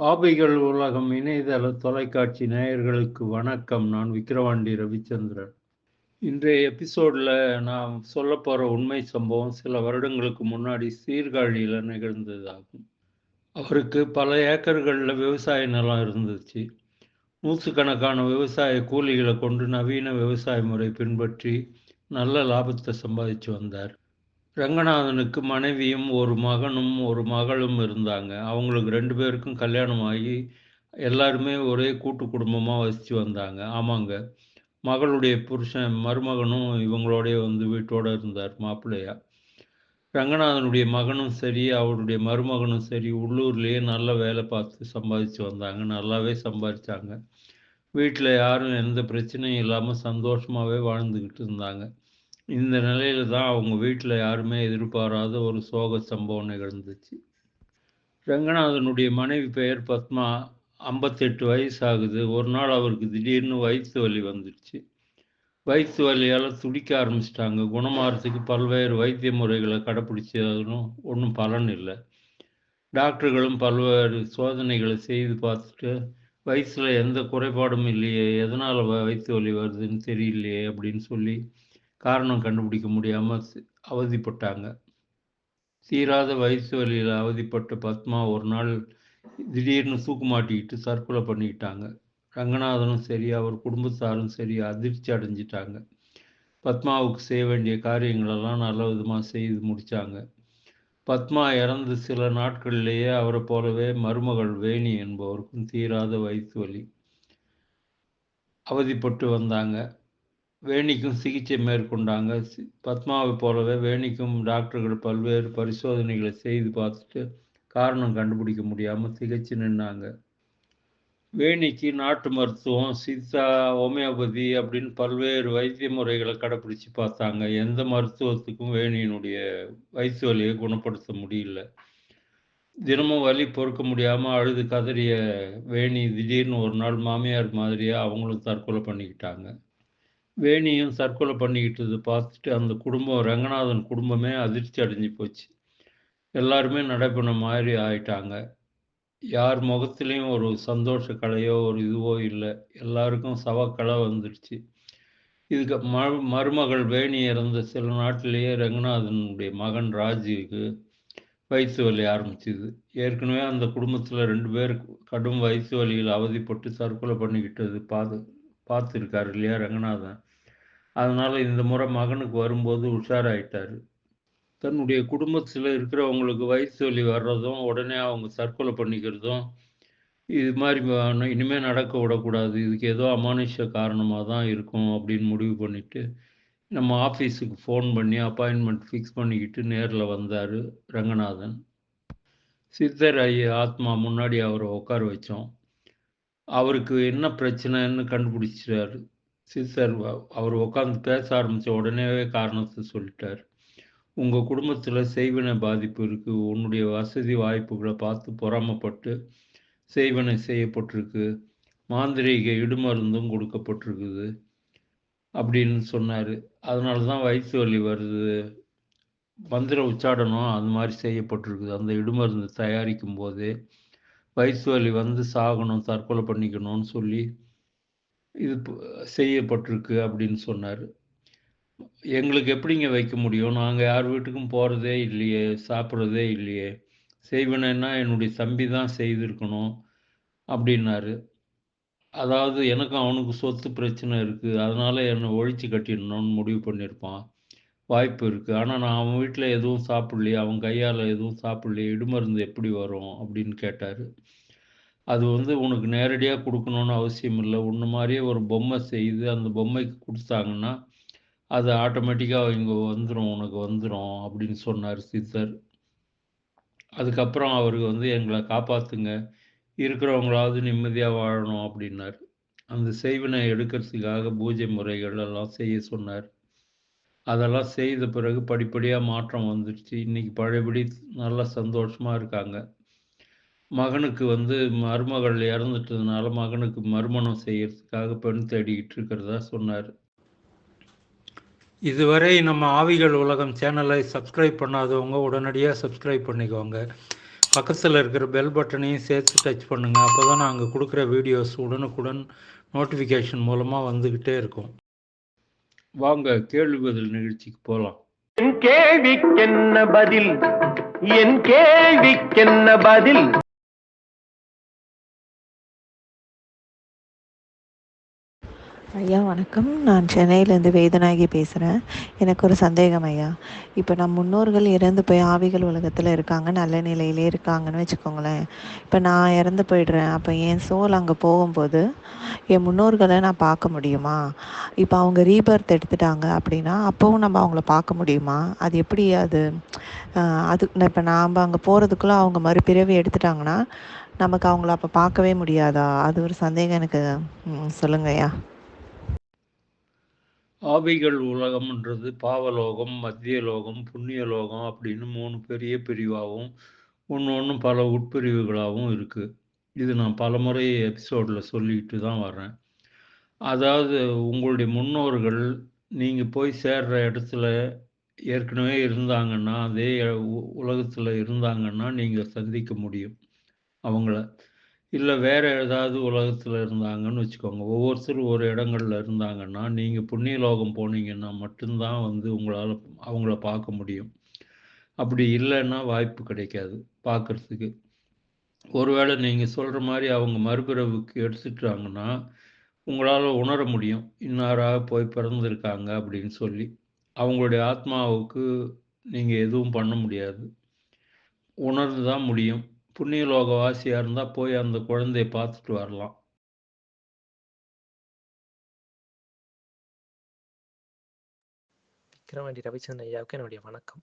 ஆபிகள் உலகம் இணையதள தொலைக்காட்சி நேயர்களுக்கு வணக்கம். நான் விக்கிரவாண்டி ரவிச்சந்திரன். இன்றைய எபிசோடில் நான் சொல்ல போகிற உண்மை சம்பவம் சில வருடங்களுக்கு முன்னாடி சீர்காழியில் நிகழ்ந்ததாகும். அவருக்கு பல ஏக்கர்களில் விவசாய நிலம் இருந்துச்சு. நூற்றுக்கணக்கான விவசாய கூலிகளை கொண்டு நவீன விவசாய முறை பின்பற்றி நல்ல லாபத்தை சம்பாதிச்சு வந்தார். ரங்கநாதனுக்கு மனைவியும் ஒரு மகனும் ஒரு மகளும் இருந்தாங்க. அவங்களுக்கு ரெண்டு பேருக்கும் கல்யாணம் ஆகி எல்லாருமே ஒரே கூட்டு குடும்பமாக வசித்து வந்தாங்க. ஆமாங்க. மகளுடைய புருஷன் மருமகனும் இவங்களோடய வந்து வீட்டோடு இருந்தார் மாப்பிள்ளையா. ரங்கநாதனுடைய மகனும் சரி அவருடைய மருமகனும் சரி உள்ளூர்லேயே நல்ல வேலை பார்த்து சம்பாதிச்சு வந்தாங்க. நல்லாவே சம்பாதிச்சாங்க. வீட்டில் யாரும் எந்த பிரச்சனையும் இல்லாமல் சந்தோஷமாகவே வாழ்ந்துக்கிட்டு இருந்தாங்க. இந்த நிலையில தான் அவங்க வீட்டில் யாருமே எதிர்பாராத ஒரு சோக சம்பவம் நிகழ்ந்துச்சு. ரங்கநாதனுடைய மனைவி பெயர் பத்மா ஐம்பத்தெட்டு வயசு ஆகுது ஒரு நாள் அவருக்கு திடீர்னு வயிற்று வலி வந்துடுச்சு வயிற்று வலியால் துடிக்க ஆரம்பிச்சிட்டாங்க. குணமாகறதுக்கு பல்வேறு வைத்திய முறைகளை கடைப்பிடிச்சதும் ஒன்றும் பலன் இல்லை. டாக்டர்களும் பல்வேறு சோதனைகளை செய்து பார்த்துட்டு வயசில் எந்த குறைபாடும் இல்லையே எதனால் வயிற்று வலி வருதுன்னு தெரியலையே அப்படின்னு சொல்லி காரணம் கண்டுபிடிக்க முடியாமல் அவதிப்பட்டாங்க. தீராத வயசு வழியில் அவதிப்பட்ட பத்மா ஒரு நாள் திடீர்னு தூக்கு மாட்டிக்கிட்டு தற்கொலை பண்ணிக்கிட்டாங்க. ரங்கநாதனும் சரி அவர் குடும்பத்தாரும் சரி அதிர்ச்சி அடைஞ்சிட்டாங்க. பத்மாவுக்கு செய்ய வேண்டிய காரியங்களெல்லாம் நல்ல விதமாக செய்து முடித்தாங்க பத்மா இறந்து சில நாட்களிலேயே அவரை போலவே மருமகள் வேணி என்பவருக்கும் தீராத வயிற்று வலி அவதிப்பட்டு வந்தாங்க. வேணிக்கும் சிகிச்சை மேற்கொண்டாங்க. பத்மாவை போலவே வேணிக்கும் டாக்டர்கள் பல்வேறு பரிசோதனைகளை செய்து பார்த்துட்டு காரணம் கண்டுபிடிக்க முடியாமல் திகைச்சு நின்னாங்க. வேணிக்கு நாட்டு மருத்துவம் சித்தா ஹோமியோபதி அப்படின்னு பல்வேறு வைத்திய முறைகளை கடைப்பிடிச்சு பார்த்தாங்க. எந்த மருத்துவத்துக்கும் வேணியினுடைய வயிற்று வலியை குணப்படுத்த முடியல. தினமும் வலி பொறுக்க முடியாமல் அழுது கதறிய வேணி திடீர்னு ஒரு நாள் மாமியார் மாதிரியாக அவங்களும் தற்கொலை பண்ணிக்கிட்டாங்க. வேணியும் தற்கொலை பண்ணிக்கிட்டது பார்த்துட்டு அந்த குடும்பம் ரங்கநாதன் குடும்பமே அதிர்ச்சி அடைஞ்சு போச்சு. எல்லாருமே நடைபெண மாதிரி ஆயிட்டாங்க. யார் முகத்துலேயும் ஒரு சந்தோஷ கலையோ ஒரு இதுவோ இல்லை. எல்லாருக்கும் சவக்கலை வந்துடுச்சு. இதுக்கு ம மருமகள் வேணி இறந்த சில நாட்டிலேயே ரங்கநாதனுடைய மகன் ராஜுக்கு வயிற்று வலி ஆரம்பிச்சுது. ஏற்கனவே அந்த குடும்பத்தில் ரெண்டு பேர் கடும் வயிற்று வலியில் அவதிப்பட்டு தற்கொலை பண்ணிக்கிட்டது பார்த்து பார்த்துருக்காரு இல்லையா ரங்கநாதன்? அதனால் இந்த முறை மகனுக்கு வரும்போது உஷாராயிட்டார். தன்னுடைய குடும்பத்தில் இருக்கிறவங்களுக்கு வயிற்று வலி வர்றதும் உடனே அவங்க தற்கொலை பண்ணிக்கிறதும் இது மாதிரி இனிமேல் நடக்க விடக்கூடாது. இதுக்கு ஏதோ அமானுஷ காரணமாக தான் இருக்கும் அப்படின்னு முடிவு பண்ணிவிட்டு நம்ம ஆஃபீஸுக்கு ஃபோன் பண்ணி அப்பாயின்மெண்ட் ஃபிக்ஸ் பண்ணிக்கிட்டு நேரில் வந்தார் ரங்கநாதன். சித்தர் ஐய ஆத்மா முன்னாடி அவரை உட்கார வச்சோம். அவருக்கு என்ன பிரச்சனைன்னு கண்டுபிடிச்சிட்டாரு. சிஸ்டர் அவர் உட்காந்து பேச ஆரம்பித்த உடனேவே காரணத்தை சொல்லிட்டார். உங்கள் குடும்பத்தில் செய்வினை பாதிப்பு இருக்குது உன்னுடைய வசதி வாய்ப்புகளை பார்த்து பொறாமப்பட்டு செய்வினை செய்யப்பட்டிருக்கு. மாந்திரீக இடுமருந்தும் கொடுக்கப்பட்டிருக்குது அப்படின்னு சொன்னார். அதனால தான் வயிற்று வலி வருது. மந்திர உச்சாடனம் அது மாதிரி செய்யப்பட்டிருக்குது. அந்த இடுமருந்து தயாரிக்கும் போதே வயிற்று வலி வந்து சாகணும் தற்கொலை பண்ணிக்கணும்னு சொல்லி இது செய்யப்பட்டிருக்கு அப்படின்னு சொன்னார். எங்களுக்கு எப்படிங்க வைக்க முடியும்? நாங்கள் யார் வீட்டுக்கும் போகிறதே இல்லையே சாப்பிட்றதே இல்லையே. செய்வனேன்னா என்னுடைய தம்பி தான் செய்திருக்கணும் அப்படின்னாரு. அதாவது எனக்கும் அவனுக்கு சொத்து பிரச்சனை இருக்குது அதனால் என்னை ஒழிச்சு கட்டிடணும்னு முடிவு பண்ணியிருப்பான். வாய்ப்பு இருக்குது ஆனால் நான் அவன் வீட்டில் எதுவும் சாப்பிட்லையே அவன் கையால் எதுவும் சாப்பிட்லையே இடுமருந்து எப்படி வரும் அப்படின்னு கேட்டார். அது வந்து உனக்கு நேரடியாக கொடுக்கணுன்னு அவசியம் இல்லை. ஒன்று மாதிரியே ஒரு பொம்மை செய்து அந்த பொம்மைக்கு கொடுத்தாங்கன்னா அது ஆட்டோமேட்டிக்காக இங்கே வந்துடும் உனக்கு வந்துடும் அப்படின்னு சொன்னார் சித்தர். அதுக்கப்புறம் அவருக்கு வந்து எங்களை காப்பாற்றுங்க இருக்கிறவங்களாவது நிம்மதியாக வாழணும் அப்படின்னார். அந்த செய்வினை எடுக்கிறதுக்காக பூஜை முறைகள் எல்லாம் செய்ய சொன்னார். அதெல்லாம் செய்த பிறகு படிப்படியாக மாற்றம் வந்துடுச்சு இன்னைக்கு பழையபடி நல்லா சந்தோஷமாக இருக்காங்க. மகனுக்கு வந்து மருமகள் இறந்துட்டதுனால மகனுக்கு மறுமணம் செய்யறதுக்காக பெண் தேடிக்கிட்டு இருக்கிறதா சொன்னார். இதுவரை நம்ம ஆவிகள் உலகம் சேனலை சப்ஸ்கிரைப் பண்ணாதவங்க உடனடியாக சப்ஸ்கிரைப் பண்ணிக்கோங்க. பக்கத்தில் இருக்கிற பெல் பட்டனையும் சேர்த்து டச் பண்ணுங்கள் அப்போ தான் நாங்கள் கொடுக்குற வீடியோஸ் உடனுக்குடன் நோட்டிஃபிகேஷன் மூலமாக வந்துக்கிட்டே இருக்கும். வாங்க கேள்வி பதில் நிகழ்ச்சிக்கு போகலாம் என் கேள்விக்கென்ன பதில்? என் கேள்விக்கென்ன பதில்? ஐயா வணக்கம். நான் சென்னையிலேருந்து வேதநாயகி பேசுகிறேன் எனக்கு ஒரு சந்தேகம் ஐயா. இப்போ நம் முன்னோர்கள் இறந்து போய் ஆவிகள் உலகத்தில் இருக்காங்க நல்ல நிலையிலே இருக்காங்கன்னு வச்சுக்கோங்களேன். இப்போ நான் இறந்து போயிடுறேன். அப்போ என் சோல் அங்கே போகும்போது என் முன்னோர்களை நான் பார்க்க முடியுமா? இப்போ அவங்க ரீபர்த் எடுத்துட்டாங்க அப்படின்னா அப்போவும் நம்ம அவங்கள பார்க்க முடியுமா? அது எப்படி அது அது இப்போ நாம் அங்கே போகிறதுக்குள்ளே அவங்க மறுபிறவி எடுத்துட்டாங்கன்னா நமக்கு அவங்கள அப்போ பார்க்கவே முடியாதா? அது ஒரு சந்தேகம் எனக்கு ம், சொல்லுங்க ஐயா. ஆவிகள் உலகம்ன்றது பாவலோகம் மத்திய லோகம் அப்படின்னு மூணு பெரிய பிரிவாகவும் ஒன்று ஒன்றும் பல உட்பிரிவுகளாகவும் இருக்குது இது நான் பல முறை எபிசோடில் சொல்லிட்டு தான் வர்றேன். அதாவது உங்களுடைய முன்னோர்கள் நீங்கள் போய் சேர்ற இடத்துல ஏற்கனவே இருந்தாங்கன்னா அதே உலகத்தில் இருந்தாங்கன்னா நீங்கள் சந்திக்க முடியும் அவங்கள. இல்லை வேற ஏதாவது உலகத்தில் இருந்தாங்கன்னு வச்சுக்கோங்க. ஒவ்வொருத்தரும் ஒரு இடங்கள்ல இருந்தாங்கன்னா நீங்கள் புண்ணிய லோகம் போனீங்கன்னா மட்டும்தான் வந்து உங்களால் அவங்கள பார்க்க முடியும். அப்படி இல்லைன்னா வாய்ப்பு கிடைக்காது பார்க்கறதுக்கு. ஒருவேளை நீங்கள் சொல்கிற மாதிரி அவங்க மறுபிறவுக்கு எடுத்துட்டாங்கன்னா உங்களால் உணர முடியும். இன்னாராக போய் பிறந்திருக்காங்க அப்படின்னு சொல்லி. அவங்களுடைய ஆத்மாவுக்கு நீங்கள் எதுவும் பண்ண முடியாது. உணர்ந்து தான் முடியும். புண்ணியலோக வாசியாக இருந்தால் போய் அந்த குழந்தைய பார்த்துட்டு வரலாம். விக்ரவாண்டி ரவிச்சந்திரன் ஐயாவுக்கு என்னுடைய வணக்கம்.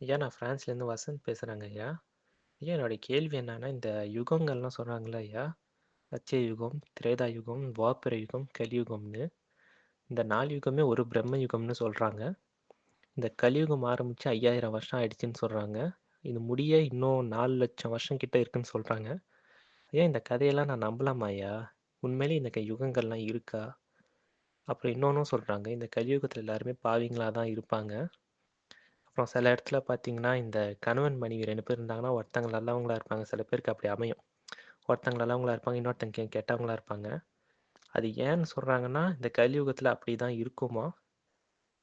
ஐயா நான் ஃப்ரான்ஸ்லேருந்து வசந்த் பேசுகிறேங்க ஐயா. ஐயா என்னுடைய கேள்வி என்னன்னா இந்த யுகங்கள்லாம் சொல்கிறாங்களே ஐயா சத்திய யுகம் திரேதா யுகம் துவாபர யுகம் கலியுகம்னு இந்த நாலு யுகமே ஒரு பிரம்ம யுகம்னு சொல்கிறாங்க இந்த கலியுகம் ஆரம்பித்து ஐயாயிரம் வருஷம் ஆயிடுச்சுன்னு சொல்கிறாங்க இது முடிய இன்னும் நாலு லட்சம் வருஷம் கிட்ட இருக்குன்னு சொல்கிறாங்க ஏன் இந்த கதையெல்லாம் நான் நம்பலாமா ஐயா? உண்மையிலே இந்த யுகங்கள்லாம் இருக்கா? அப்புறம் இன்னொன்றும் சொல்கிறாங்க இந்த கலியுகத்தில் எல்லாருமே பாவிங்களாக தான் இருப்பாங்க. அப்புறம் சில இடத்துல பார்த்தீங்கன்னா இந்த கணவன் மனைவி ரெண்டு பேர் இருந்தாங்கன்னா ஒருத்தங்க நல்லவங்களா இருப்பாங்க. சில பேருக்கு அப்படி அமையும். ஒருத்தங்க நல்லவங்களா இருப்பாங்க இன்னொருத்தங்க கெட்டவங்களா இருப்பாங்க. அது ஏன்னு சொல்கிறாங்கன்னா இந்த கலியுகத்தில் அப்படி தான் இருக்குமா?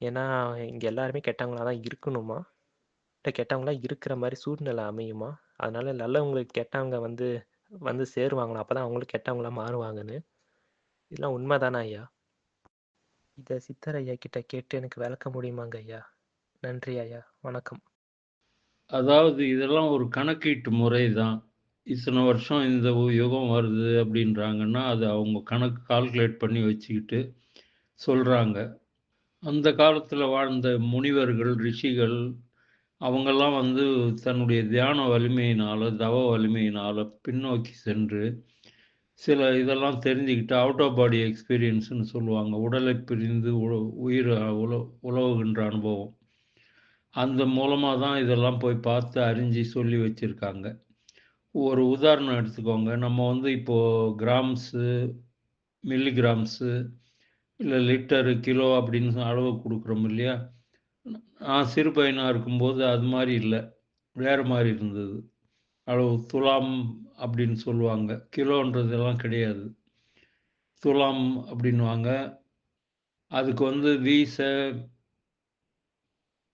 ஏன்னா இங்கே எல்லாருமே கெட்டவங்களா தான் இருக்கணுமா? கிட்ட கெட்டவங்களாம் இருக்கிற மாதிரி சூழ்நிலை அமையுமா? அதனால நல்லவங்களுக்கு கெட்டவங்க வந்து வந்து சேருவாங்களா? அப்போ தான் அவங்களும் கெட்டவங்களா மாறுவாங்கன்னு. இதெல்லாம் உண்மைதானா ஐயா? இதை சித்தர் ஐயா கிட்ட கேட்டு எனக்கு விளக்க முடியுமாங்க ஐயா? நன்றி ஐயா. வணக்கம். அதாவது இதெல்லாம் ஒரு கணக்கீட்டு முறை தான். இத்தனை வருஷம் இந்த உ- யுகம் வருது அப்படின்றாங்கன்னா அது அவங்க கணக்கு கால்குலேட் பண்ணி வச்சுக்கிட்டு சொல்கிறாங்க அந்த காலத்தில் வாழ்ந்த முனிவர்கள் ரிஷிகள் அவங்கெல்லாம் வந்து தன்னுடைய தியான வலிமையினால் தவ வலிமையினால் பின்னோக்கி சென்று சில இதெல்லாம் தெரிஞ்சுக்கிட்டு அவுட் ஆஃப் பாடி எக்ஸ்பீரியன்ஸ்னு சொல்லுவாங்க. உடலை பிரிந்து உ- உயிர் உல உலவுகின்ற அனுபவம். அந்த மூலமாக தான் இதெல்லாம் போய் பார்த்து அறிஞ்சு சொல்லி வச்சுருக்காங்க. ஒரு உதாரணம் எடுத்துக்கோங்க. நம்ம வந்து இப்போது கிராம்ஸு மில்லிகிராம்ஸு இல்லை லிட்டரு கிலோ அப்படின்னு அளவு கொடுக்குறோம் இல்லையா? நான் சிறு பையனாக இருக்கும்போது அது மாதிரி இல்லை. வேறு மாதிரி இருந்தது. அளவு துலாம் அப்படின்னு சொல்லுவாங்க. கிலோன்றதெல்லாம் கிடையாது. துலாம் அப்படின்வாங்க அதுக்கு வந்து வீச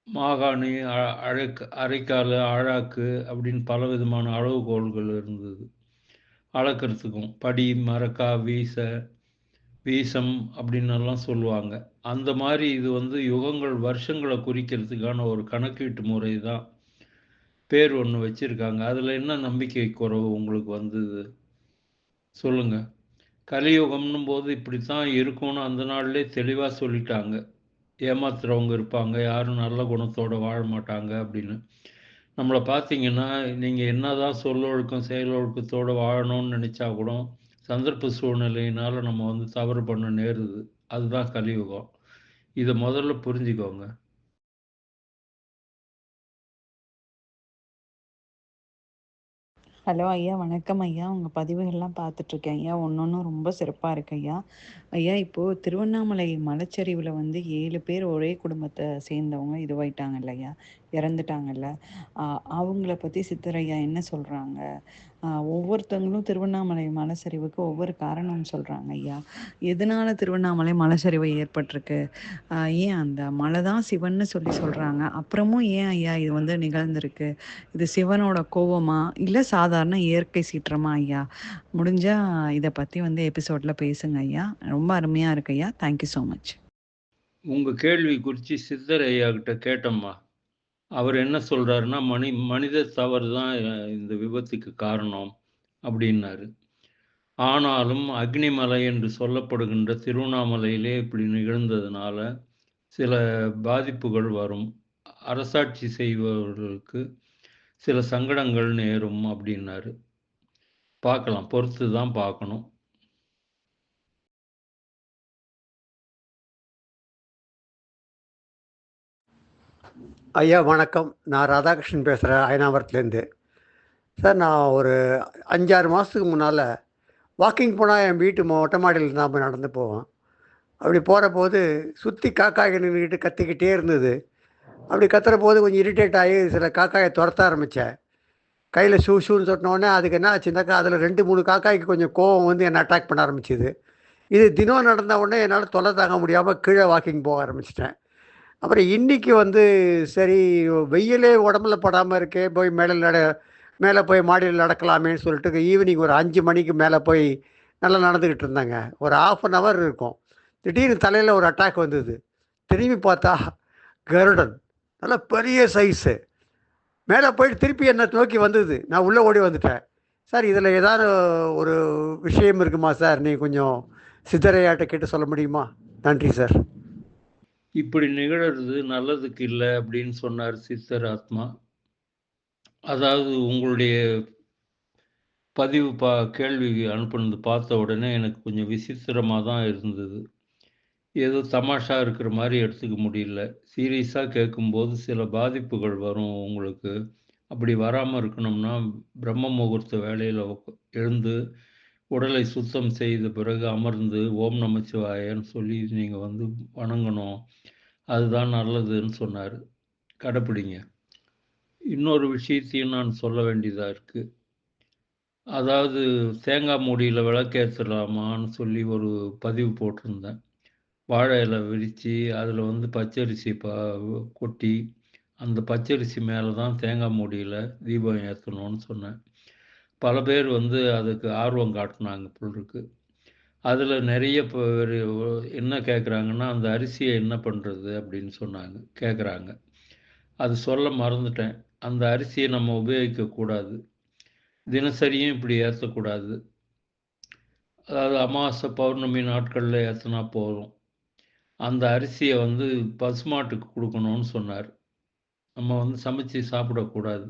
மாகாணி அ- அழைக்க அரைக்கால் ஆழாக்கு அப்படின்னு பல விதமான அளவுகோள்கள் இருந்தது. அளக்கிறதுக்கும் படி மரக்கா வீச வீசம் அப்படின்னு எல்லாம் சொல்லுவாங்க. அந்த மாதிரி இது வந்து யுகங்கள் வருஷங்களை குறிக்கிறதுக்கான ஒரு கணக்கீட்டு முறை தான். பேர் ஒன்று வச்சுருக்காங்க. அதில் என்ன நம்பிக்கை குறவு உங்களுக்கு வந்தது? சொல்லுங்கள் கலியுகம்னும் போது இப்படி தான் இருக்கும்னு அந்த நாள்லே தெளிவாக சொல்லிட்டாங்க. ஏமாத்துறவங்க இருப்பாங்க. யாரும் நல்ல குணத்தோடு வாழ மாட்டாங்க அப்படின்னு. நம்மளை பார்த்தீங்கன்னா நீங்கள் என்ன தான் சொல்லொழுக்கம் செயலொழுக்கத்தோடு வாழணும்னு நினச்சா கூட சந்தர்ப்ப சூழ்நிலையினால நம்ம வந்து தவறு பண்ண நேருது. அதுதான் கலியுகம். இதை முதல்ல புரிஞ்சுக்கோங்க. ஹலோ ஐயா வணக்கம் ஐயா. உங்கள் பதிவுகள்லாம் பார்த்துட்ருக்கேன் ஐயா. ஒன்று ஒன்றும் ரொம்ப சிறப்பாக இருக்கு ஐயா. ஐயா இப்போது திருவண்ணாமலை மலைச்சரிவில் வந்து ஏழு பேர் ஒரே குடும்பத்தை சேர்ந்தவங்க இதுவாயிட்டாங்க இல்லையா இறந்துட்டாங்கல்ல. அவங்கள பற்றி சித்தரையா என்ன சொல்கிறாங்க ஒவ்வொருத்தவங்களும் திருவண்ணாமலை மலைச்சரிவுக்கு ஒவ்வொரு காரணம் சொல்கிறாங்க ஐயா. எதனால திருவண்ணாமலை மலைச்சரிவு ஏற்பட்டிருக்கு? ஏன் அந்த மலை தான் சிவன்னு சொல்லி சொல்கிறாங்க அப்புறமும் ஏன் ஐயா இது வந்து நிகழ்ந்திருக்கு? இது சிவனோட கோவமா? இல்லை சாதாரண இயற்கை சீற்றமா ஐயா? முடிஞ்சால் இதை பற்றி வந்து எபிசோடில் பேசுங்க ஐயா. ரொம்ப அருமையாக இருக்கு ஐயா. தேங்க்யூ ஸோ மச் உங்கள் கேள்வி குறித்து சித்தர் ஐயா கிட்ட கேட்டோம்மா. அவர் என்ன சொல்கிறாருன்னா மனி மனித தவறு தான் இந்த விபத்துக்கு காரணம் அப்படின்னாரு. ஆனாலும் அக்னிமலை என்று சொல்லப்படுகின்ற திருவண்ணாமலையிலே இப்படி நிகழ்ந்ததுனால சில பாதிப்புகள் வரும். அரசாட்சி செய்பவர்களுக்கு சில சங்கடங்கள் நேரும் அப்படின்னாரு. பார்க்கலாம் பொறுத்து தான் பார்க்கணும். ஐயா வணக்கம். நான் ராதாகிருஷ்ணன் பேசுகிறேன் அயனாவரத்துலேருந்து. சார் நான் ஒரு அஞ்சாறு மாதத்துக்கு முன்னால் வாக்கிங் போனால் என் வீட்டு மொட்டை மாடியில் போய் நடந்து போவோம் அப்படி போகிற போது சுற்றி காக்காய் நின்றுக்கிட்டு கத்திக்கிட்டே இருந்தது. அப்படி கத்துற போது கொஞ்சம் இரிட்டேட் ஆகி சில காக்காயை துரத்த ஆரம்பித்தேன் கையில் ஷூ ஷூன்னு சொன்னோடனே அதுக்கு என்ன ஆச்சுனாக்கா அதில் ரெண்டு மூணு காக்காய்க்கு கொஞ்சம் கோவம் வந்து என்னை அட்டாக் பண்ண ஆரம்பிச்சிது. இது தினம் நடந்த உடனே என்னால் தொலை தாங்க முடியாமல் கீழே வாக்கிங் போக ஆரம்பிச்சிட்டேன். அப்புறம் இன்னைக்கு வந்து சரி வெயிலே உடம்புல படாமல் இருக்கே போய் மேலே நட மேலே போய் மாடியில் நடக்கலாமேன்னு சொல்லிட்டு ஈவினிங் ஒரு அஞ்சு மணிக்கு மேலே போய் நல்லா நடந்துக்கிட்டு இருந்தாங்க. ஒரு ஆஃப் அன் ஹவர் இருக்கும். திடீர்னு தலையில் ஒரு அட்டாக் வந்தது. திரும்பி பார்த்தா கருடன். நல்ல பெரிய சைஸு மேலே போயிட்டு திருப்பி என்னை நோக்கி வந்தது. நான் உள்ளே ஓடி வந்துட்டேன். சார் இதில் ஏதாவது ஒரு விஷயம் இருக்குமா சார்? நீ கொஞ்சம் சித்தரையாட்ட கேட்டு சொல்ல முடியுமா? நன்றி சார். இப்படி நிகழறது நல்லதுக்கு இல்லை அப்படின்னு சொன்னார் சித்தர் ஆத்மா. அதாவது உங்களுடைய பதிவு பா கேள்வி அனுப்புனது பார்த்த உடனே எனக்கு கொஞ்சம் விசித்திரமாக தான் இருந்தது. ஏதோ தமாஷா இருக்கிற மாதிரி எடுத்துக்க முடியல. சீரியஸாக கேட்கும்போது சில பாதிப்புகள் வரும் உங்களுக்கு. அப்படி வராமல் இருக்கணும்னா பிரம்ம முகூர்த்த வேலையில் எழுந்து உடலை சுத்தம் செய்த பிறகு அமர்ந்து ஓம் நமச்சிவாயன்னு சொல்லி நீங்கள் வந்து வணங்கணும். அதுதான் நல்லதுன்னு சொன்னார். கடைப்பிடிங்க. இன்னொரு விஷயத்தையும் நான் சொல்ல வேண்டியதாக இருக்குது அதாவது தேங்காய் மூடியில் விளக்கேற்றலாமான்னு சொல்லி ஒரு பதிவு போட்டிருந்தேன். வாழை இலை விரித்து அதில் வந்து பச்சரிசி ப கொட்டி அந்த பச்சரிசி மேலே தான் தேங்காய் மூடியில் தீபம் ஏற்றணும்னு சொன்னேன். பல பேர் வந்து அதுக்கு ஆர்வம் காட்டினாங்க பிள்ளைக்கு அதில் நிறைய பேர் என்ன கேட்குறாங்கன்னா அந்த அரிசியை என்ன பண்ணுறது அப்படின்னு சொன்னாங்க கேட்குறாங்க அது சொல்ல மறந்துட்டேன். அந்த அரிசியை நம்ம உபயோகிக்கக்கூடாது தினசரியும் இப்படி ஏற்றக்கூடாது அதாவது அமாவாசை பௌர்ணமி நாட்களில் ஏற்றினா போதும். அந்த அரிசியை வந்து பசுமாட்டுக்கு கொடுக்கணும்னு சொன்னார். நம்ம வந்து சமைச்சு சாப்பிடக்கூடாது.